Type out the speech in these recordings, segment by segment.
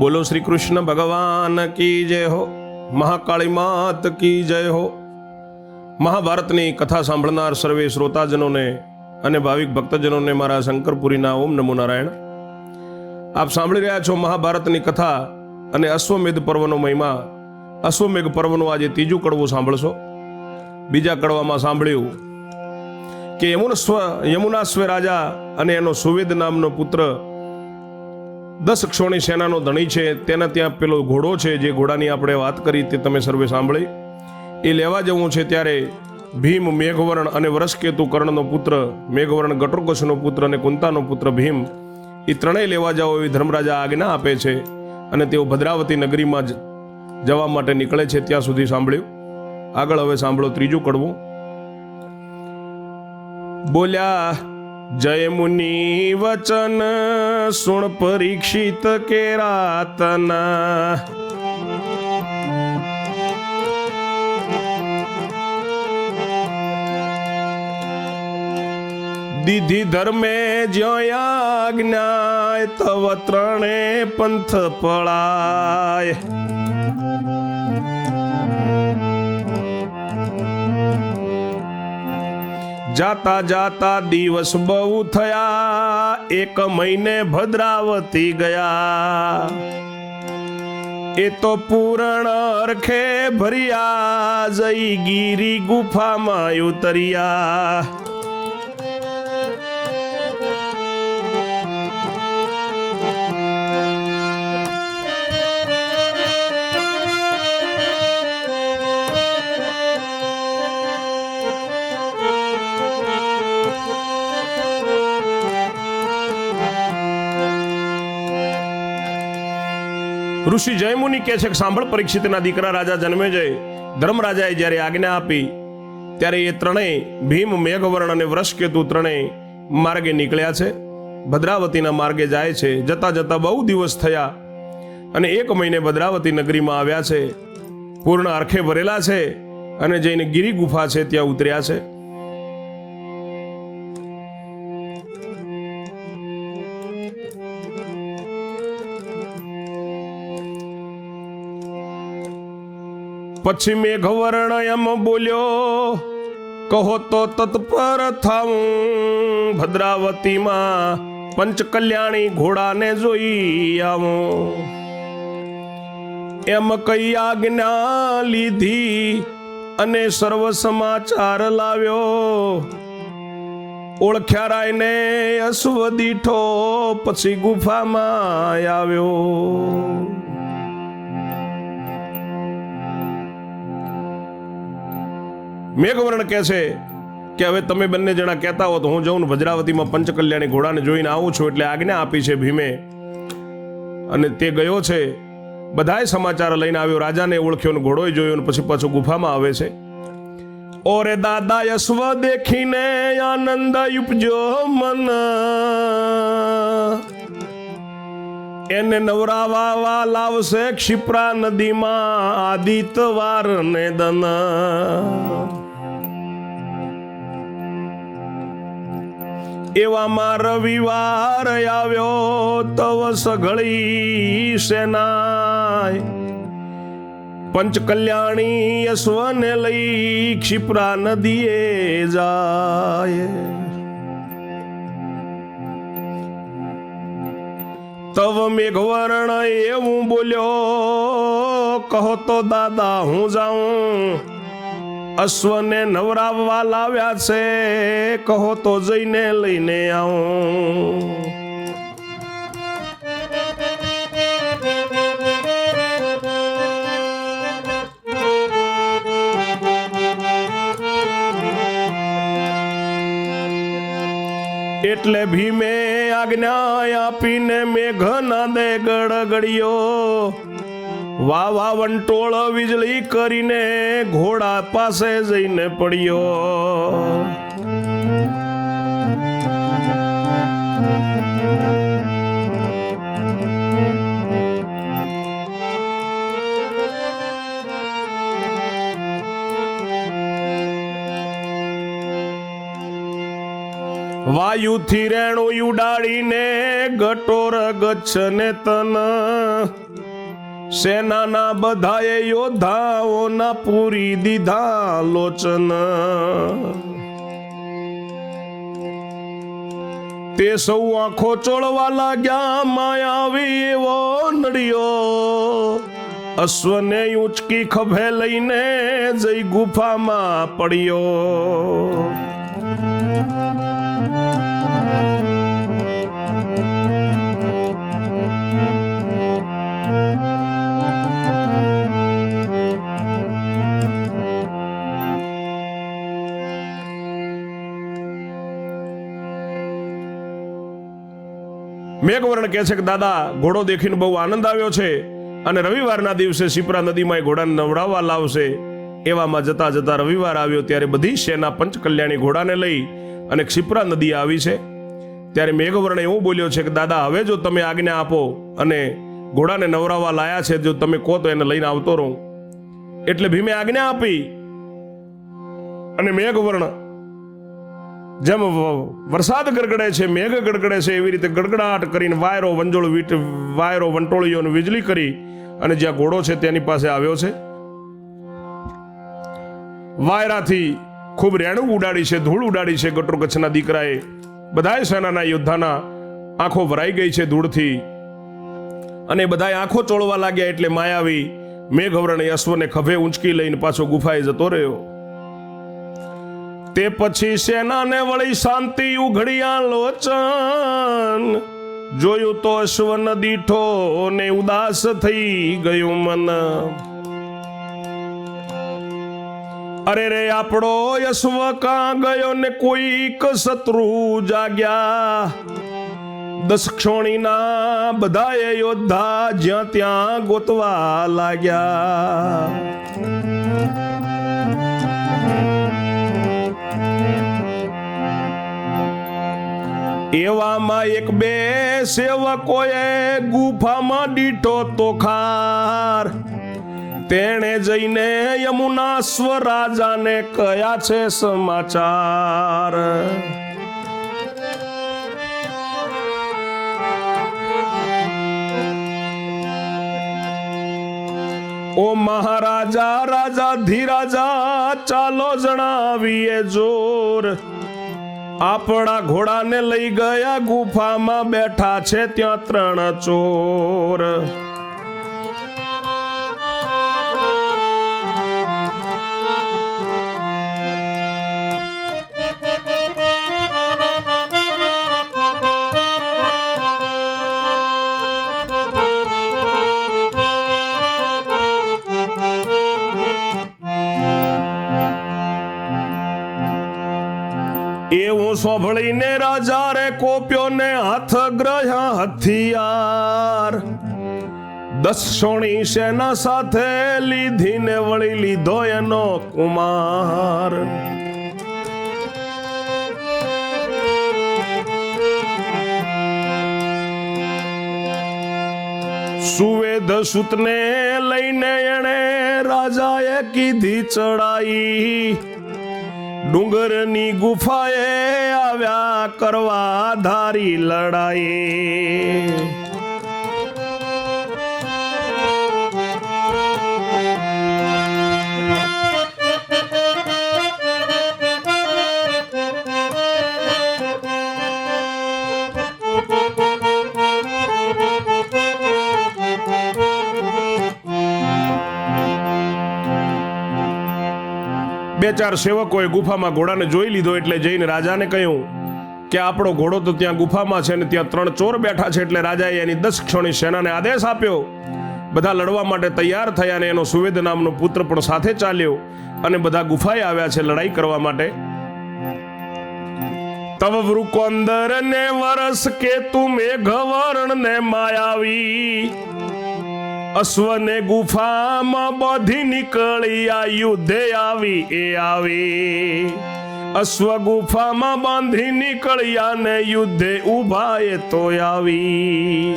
બોલો શ્રી કૃષ્ણ ભગવાન કી જય હો? મહાકાળી માત કી જય હો? મહાભારતની કથા સાંભળનાર સર્વે શ્રોતાજનોને અને ભાવિક ભક્તજનોને મારા શંકરપુરીના ઓમ નમો નારાયણ. આપ સાંભળી રહ્યા છો મહાભારતની કથા અને અશ્વમેધ પર્વનો મહિમા. અશ્વમેઘ પર્વનું આજે ત્રીજું કડવું સાંભળશો. બીજા કડવામાં સાંભળ્યું કે યમુનસ્વ યમુનાસ્વ રાજા અને એનો સુવેદ નામનો પુત્ર દસ ક્ષોણી સેનાનો ધણી છે, તેના ત્યાં પેલો ઘોડો છે, જે ઘોડાની આપણે વાત કરી તે તમે સર્વે સાંભળી. એ લેવા જવું છે ત્યારે ભીમ, મેઘવર્ણ અને વરસકેતુ કર્ણનો પુત્ર, મેઘવર્ણ ગટોર્કસનો પુત્ર અને કુંતાનો પુત્ર ભીમ, એ ત્રણેય લેવા જાઓ એવી ધર્મરાજા આજ્ઞા આપે છે અને તેઓ ભદ્રાવતી નગરીમાં જ જવા માટે નીકળે છે ત્યાં સુધી સાંભળ્યું. આગળ હવે સાંભળો, ત્રીજું કડવું. બોલ્યા જય મુનિ વચન સુણ પરીક્ષિત કેરાતના દીધી ધર્મે જ્યાં આજ્ઞાય તવ ત્રણે પંથ પળાય જાતા જાતા દિવસ બહુ થયા. એક મહિને ભદ્રાવતી ગયા. એ તો પૂરણ અરખે ભર્યા. જઈ ગીરી ગુફામાં ઉતર્યા. ઋષિ જયમુનિ કહે છે કે સાંભળ, પરીક્ષિતના દીકરા રાજા જન્મે જય, ધર્મરાજાએ જ્યારે આજ્ઞા આપી, ત્યારે એ ત્રણેય, ભીમ, મેઘવર્ણ અને વૃષકેતુ ત્રણેય માર્ગે નીકળ્યા છે. ભદ્રાવતીના માર્ગે જાય છે. જતા જતા બહુ દિવસ થયા અને એક મહિને ભદ્રાવતી નગરીમાં આવ્યા છે. પૂર્ણ અર્ખે ભરેલા છે અને જઈને ગિરી ગુફા છે, ત્યાં ઉતર્યા છે. પછી મેઘવર્ણ એમ બોલ્યો, કહો તો તત્પર થાઉં ભદ્રાવતીમાં, પંચકલ્યાણી ઘોડાને જોઈ આવું. એમ કઈ આજ્ઞા લીધી અને સર્વ સમાચાર લાવ્યો. ઓળખ્યા રાયને અશ્વ દીઠો પછી ગુફામાં આવ્યો. મેઘવર્ણ કહે છે કે હવે તમે બંને જણા કહેતા હો તો હું જઉં ભદ્રાવતીમાં પંચકલ્યાણી ઘોડાને જોઈને આવું છું એટલે આજ્ઞા આપી છે ભીમે. અને તે ગયો છે બધાય સમાચાર લઈને આવ્યો. રાજાને ઓળખ્યો ને ઘોડોય જોયો ને પછી પાછો ગુફામાં આવે છે. ઓરે દાદા, યશ્વ દેખીને આનંદ ઉપજો મન. એને નવરાવા લાવશે ક્ષિપ્રા નદીમાં આદિત્યવાર ને દન. એવામાં રવિવાર આવ્યો તવ સઘળી સેનાય પંચકલ્યાણી યશવને લઈ ક્ષિપ્રા નદીએ જાય. તવ મેઘવર્ણ એવું બોલ્યો, કહો તો દાદા હું જાઉં? અશ્વને નવરાવવા લાવ્યા છે. કહો તો જઈને લઈને આવું. એટલે ભીમે આજ્ઞા આપીને મેઘના દે ગડગડિયો. વા વા વંટોળ વીજળી કરીને ઘોડા પાસે જઈને પડ્યો. વાયુથી રેણું ઉડાડીને ગટોર ગચ્છ ને તન સેનાના બધાએ યોદ્ધાઓના પૂરી દીધા લોચન. તે સૌ આંખો ચોળવા લાગ્યા, માયાવી એવો નડિયો. અશ્વને ઉંચકી ખભે લઈને જઈ ગુફામાં પડ્યો. મેઘવર્ણ કહે છે કે, દાદા, ઘોડો દેખીને બહુ આનંદ આવ્યો છે અને રવિવારના દિવસે શિપ્રા નદીમાં એ ઘોડાને નવડાવવા લાવશે. એવામાં જતા જતા રવિવાર આવ્યો ત્યારે બધી સેના પંચકલ્યાણી ઘોડાને લઈ અને ક્ષિપ્રા નદી આવી છે. ત્યારે મેઘવર્ણ એવું બોલ્યો છે કે, દાદા, હવે જો તમે આજ્ઞા આપો અને ઘોડાને નવરાવવા લાયા છે, જો તમે કહો તો એને લઈને આવતો રહું. એટલે ભીમે આજ્ઞા આપી અને મેઘવર્ણ જેમ વરસાદ ગડગડે છે, મેઘ ગડગડે છે, એવી રીતે ગડગડાટ કરીને વાયરો, વંજોળ વીટ, વાયરો, વંટોળીઓને વીજળી કરી અને જ્યાં ઘોડો છે તેની પાસે આવ્યો છે. વાયરાથી ખૂબ રેણું ઉડાડી છે, ધૂળ ઉડાડી છે ગટરો કચ્છના દીકરાએ. બધાય સેનાના યોદ્ધાના આંખો ભરાઈ ગઈ છે ધૂળથી. અને બધાય આંખો ચોળવા લાગ્યા એટલે માયાવી મેઘવરણ અશ્વને ખભે ઊંચકી લઈને પાછો ગુફાએ જતો રહ્યો. તે પછી સેનાને વળી શાંતિ ઉઘડિયા લોચન જોયું તો અશ્વન દીઠો ને ઉદાસ થઈ ગયું મન. અરે રે, આપણો અશ્વ કાં ગયો ને કોઈક શત્રુ જાગ્યા? દસ ક્ષોણીના બધાએ યોદ્ધા જ્યાં ત્યાં ગોતવા લાગ્યા. એવામાં એક બે સેવકોએ ગુફામાં દીઠો તો ખાર તેણે જઈને યમુના સ્વરાજાને કયા છે સમાચાર? ઓ મહારાજા, રાજા, ધીરાજા, ચાલો જણાવીએ જોર. આપણા ઘોડાને લઈ ગયા ગુફામાં બેઠા છે ત્યાં ત્રણ ચોર. સોંભળીને રાજા રે કોપ્યો ને હાથ ગ્રહ્યા હથિયાર. દસોણી સોણી સેના સાથે લીધીને વળી લીધો એનો કુમાર. સુવેદ સુતને લઈને એણે રાજાએ કીધી ચડાઈ. ડુંગરની ગુફાએ આવ્યા કરવા ધારી લડાઈ. ચાર સેવકોએ ગુફામાં ઘોડાને જોઈ લીધો એટલે જઈને રાજાને કહ્યું કે આપણો ઘોડો તો ત્યાં ગુફામાં છે ને ત્યાં ત્રણ ચોર બેઠા છે એટલે રાજાએ એની દસ ક્ષણી સેનાને આદેશ આપ્યો. બધા લડવા માટે તૈયાર થયા અને એનો સુવેદ નામનો પુત્ર પણ સાથે ચાલ્યો અને બધા ગુફાએ આવ્યા છે લડાઈ કરવા માટે. તવ વૃકોંદર ને વરસ કે તું મેઘવર્ણ ને માયાવી. અશ્વને ગુફામાં બધી નીકળી આ યુદ્ધે આવી, એ આવી. અશ્વ ગુફામાં બાંધી નીકળ્યા ને યુદ્ધે ઊભા એ તો આવી.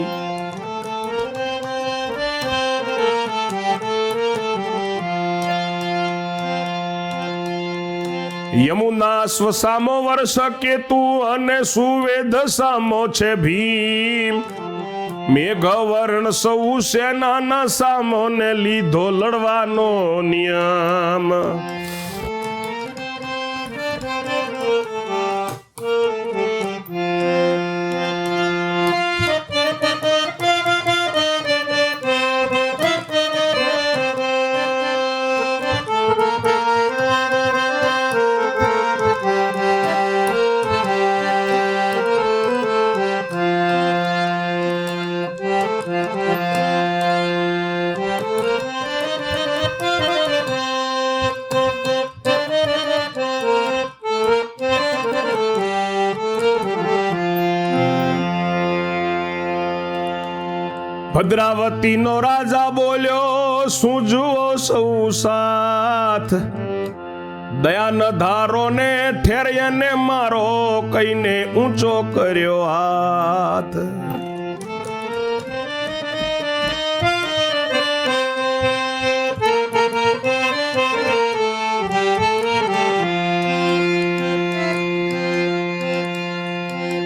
યમુના સ્વસામો વર્ષ કેતુ અને સુવેદ સામો છે ભીમ. મેઘવર્ણ સૌ સેનાના સામોને લીધો લડવાનો નિયમ. ભદ્રાવતીનો રાજા બોલ્યો શું જુઓ સૌ સાથ. દયા ન ધારો ને ઠેરિયને મારો કઈને ઊંચો કર્યો હાથ.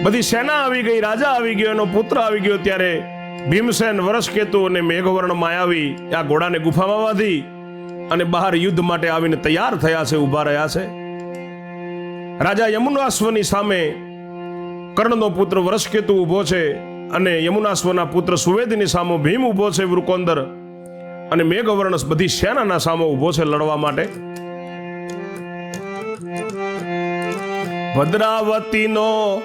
બધી સેના આવી ગઈ, રાજા આવી ગયો, એનો પુત્ર આવી ગયો ત્યારે ભીમસેન વરસકેતુ અને મેઘવર્ણમાં આવી, આ ઘોડાને ગુફામાં બાંધી અને બહાર યુદ્ધ માટે આવીને તૈયાર થયા છે, ઊભા રહ્યા છે. રાજા યમુનાશ્વની સામે કર્ણનો પુત્ર વરસકેતુ ઊભો છે અને યમુનાશ્વના પુત્ર સુવેદની સામે ભીમ ઊભો છે વૃકોંદર અને મેઘવર્ણ બધી સેનાના સામે ઊભો છે લડવા માટે. ભદ્રાવતીનો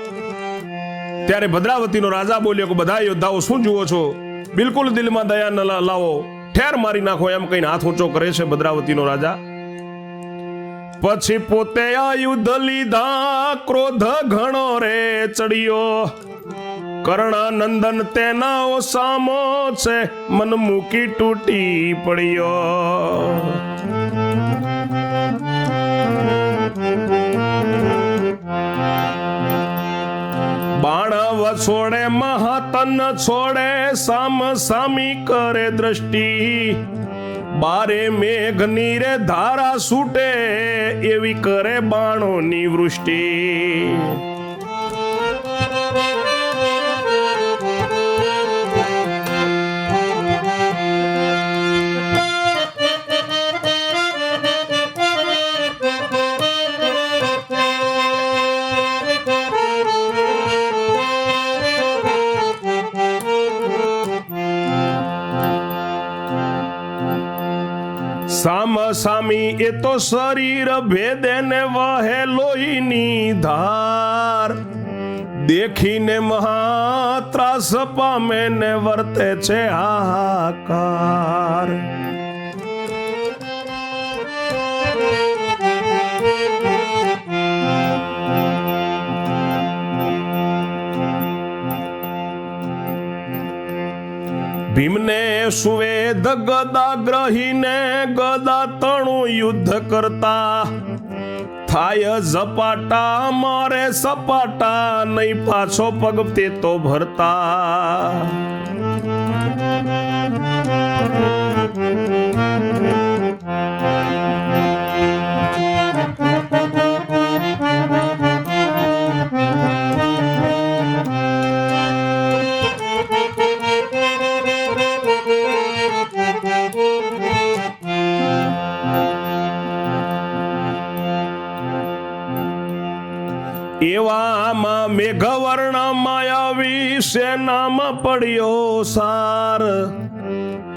ત્યારે ભદ્રાવતીનો રાજા બોલ્યો કે, બધા યોદ્ધાઓ શું જુઓ છો? બિલકુલ દિલમાં દયા ન લાવો. ઠેર મારી નાખો એમ કહીને હાથ ઊંચો કરે છે ભદ્રાવતીનો રાજા. પછી પોતે આ યુદ્ધ લીધા, ક્રોધ ઘણો રે ચડ્યો. કર્ણાનંદન તેના સામો છે, મન મૂકી તૂટી પડ્યો. છોડે મહાતન, છોડે સામ સામી કરે દ્રષ્ટિ. બારે મેઘની રે ધારા છૂટે એવી કરે બાણોની વૃષ્ટિ. સામી એ તો શરીર ભેદે ને વહે લોહીની ધાર. દેખીને મહાત્રાસ પામે ને વર્તે છે હાહાકાર. ભીમને સુવેદ ગદા ગ્રહીને ગદા તણું યુદ્ધ કરતા. થાય ઝપાટા, મારે સપાટા નહીં, પાછો પગ તે તો ભરતા. એવામાં મેઘવર્ણ માયાવી સેનામાં પડ્યો સાર.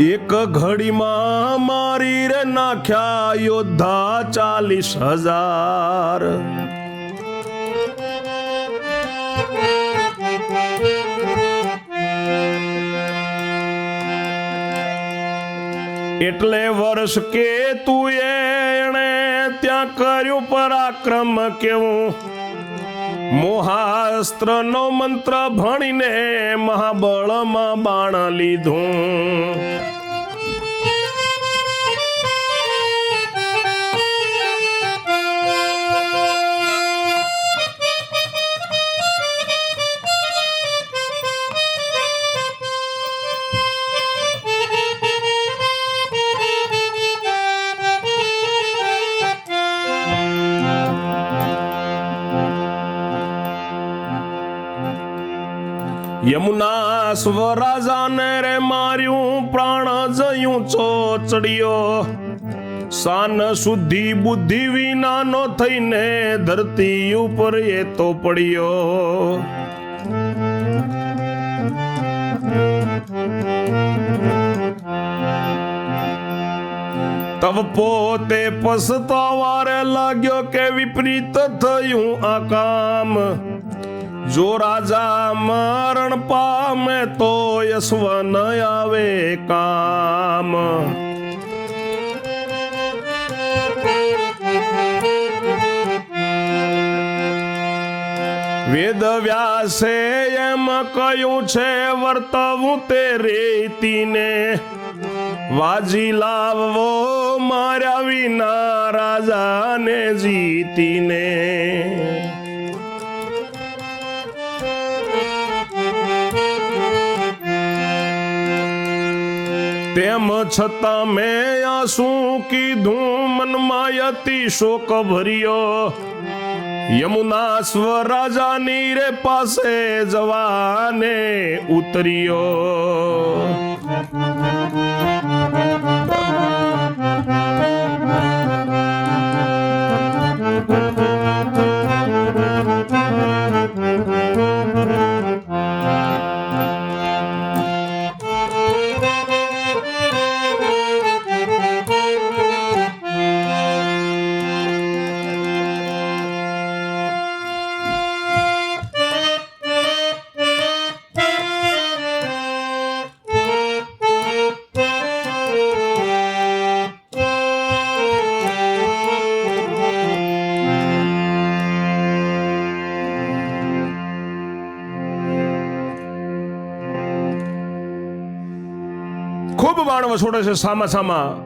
એક ઘડીમાં મારી રે નાખ્યા યોદ્ધા ચાલીસ હજાર. એટલે વર્ષ કે તું એણે ત્યાં કર્યું પરાક્રમ કેવું? મોહાસ્ત્ર નો મંત્ર ભણીને મહાબળમાં બાણ લીધું. યમુના સ્વરાજાને રે માર્યું પ્રાણ જયું ચોચડ્યો. સાન શુદ્ધિ બુદ્ધિ વિનાનો થઈને ધરતી ઉપર એ તો પડ્યો. તબ પોતે પસતાવારે લાગ્યો કે વિપરીત થયું આ કામ. જો રાજા મરણ પામે તો યશવ ન આવે કામ. વેદ વ્યાસે એમ કહ્યું છે, વર્તવું તે રેતીને. વાજી લાવવો માર્યા વિના રાજાને જીતીને. છતાં મેં આ શું કીધું, મનમાં અતિ શોક ભર્યો. યમુના સ્વરાજાની રે પાસે જવાને ઉતર્યો. ખૂબ બાણ વસોડે છે સામા સામા.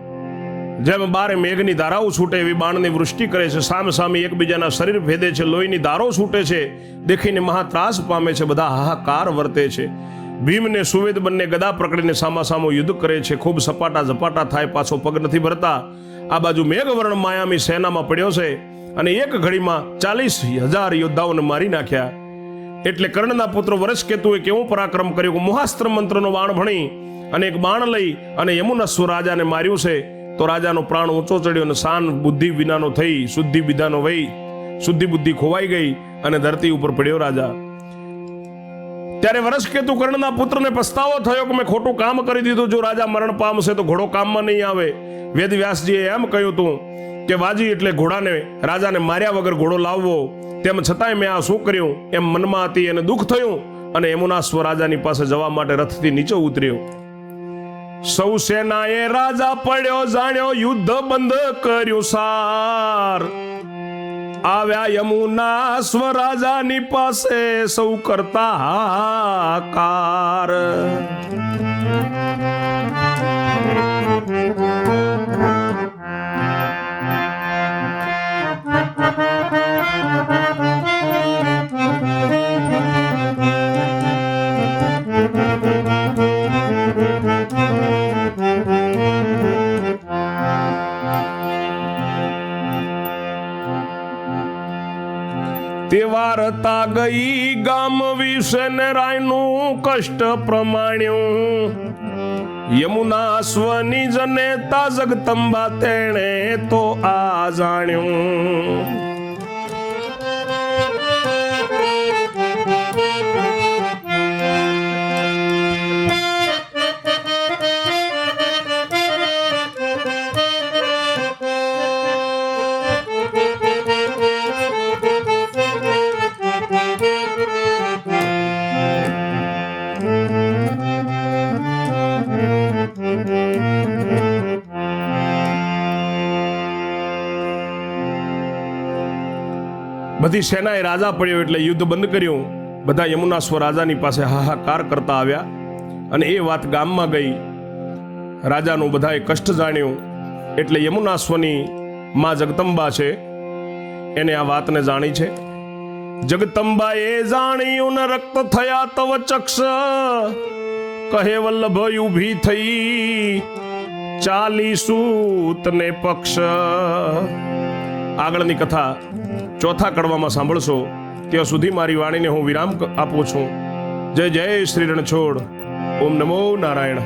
જેમ બારે મેઘની ધારાઓ છૂટે એવી બાણની વૃષ્ટિ કરે છે. સામે સામે એકબીજાના શરીર ભેદે છે, લોહીની ધારો છૂટે છે, દેખીને મહા ત્રાસ પામે છે, બધા હાહાકાર વર્તે છે. ભીમને સુવેદ બંને ગદા પકડીને સામાસામો યુદ્ધ કરે છે. ખૂબ સપાટા ઝપાટા થાય, પાછો પગ નથી ભરતા. આ બાજુ મેઘવર્ણ માયામી સેનામાં પડ્યો છે અને એક ઘડીમાં ચાલીસ હજાર યોદ્ધાઓને મારી નાખ્યા. એટલે કર્ણના પુત્ર વરસ કેતુએ કેવું પરાક્રમ કર્યું મોહાસ્ત્ર મંત્રનો વાણ ભણી અને એક બાણ લઈ અને યમુનસ્વ રાજાને માર્યું છે. તો રાજાનો પ્રાણ ઊંચો ચડ્યો અને શાન બુદ્ધિ વિનાનો થઈ, શુદ્ધિ વિધાનો વહી, શુદ્ધિ બુદ્ધિ ખોવાઈ ગઈ અને ધરતી ઉપર પડ્યો રાજા. ત્યારે વરસ કેતુ કર્ણના પુત્રને પસ્તાવો થયો કે મેં ખોટું કામ કરી દીધું, જો રાજા મરણ પામશે તો ઘોડો કામમાં નહીં આવે. વેદ વ્યાસજીએ એમ કહ્યું હતું કે વાજી એટલે ઘોડાને, રાજાને માર્યા વગર ઘોડો લાવવો. તેમ છતાંય મેં આ શું કર્યું? એમ મનમાં હતી એને દુઃખ થયું અને યમુનાસ્વ રાજાની પાસે જવા માટે રથથી નીચે ઉતર્યો. સૌ સેનાએ રાજા પડ્યો જાણ્યો યુદ્ધ બંધ કર્યું સાર આવ્યા યમુના સ્વરાજાની પાસે સૌ કરતા હાહાકાર કષ્ટ પ્રમાણ્યું. યમુના સ્વની જનેતા જગતંબા તેણે તો આ જાણ્યું. બધી સેનાએ રાજા પડ્યો એટલે યુદ્ધ બંધ કર્યું. બધા યમુનાશ્વર રાજાની પાસે હાહાકાર કરતા આવ્યા અને એ વાત ગામમાં ગઈ. રાજાનું બધાએ કષ્ટ જાણ્યું. એટલે યમુનાશ્વની માં જગદંબા છે, એને આ વાતને જાણી છે. જગદંબાએ જાણ્યું ને રક્ત થયા તવ ચક્ષ. કહે વલ્લભ, ઊભી થઈ. ચાલીસુત ને પક્ષ. આગળની કથા ચોથા કડવામાં સાંભળશો, ત્યાં સુધી મારી વાણીને હું વિરામ આપું છું. જય જય શ્રી રણછોડ. ઓમ નમો નારાયણ.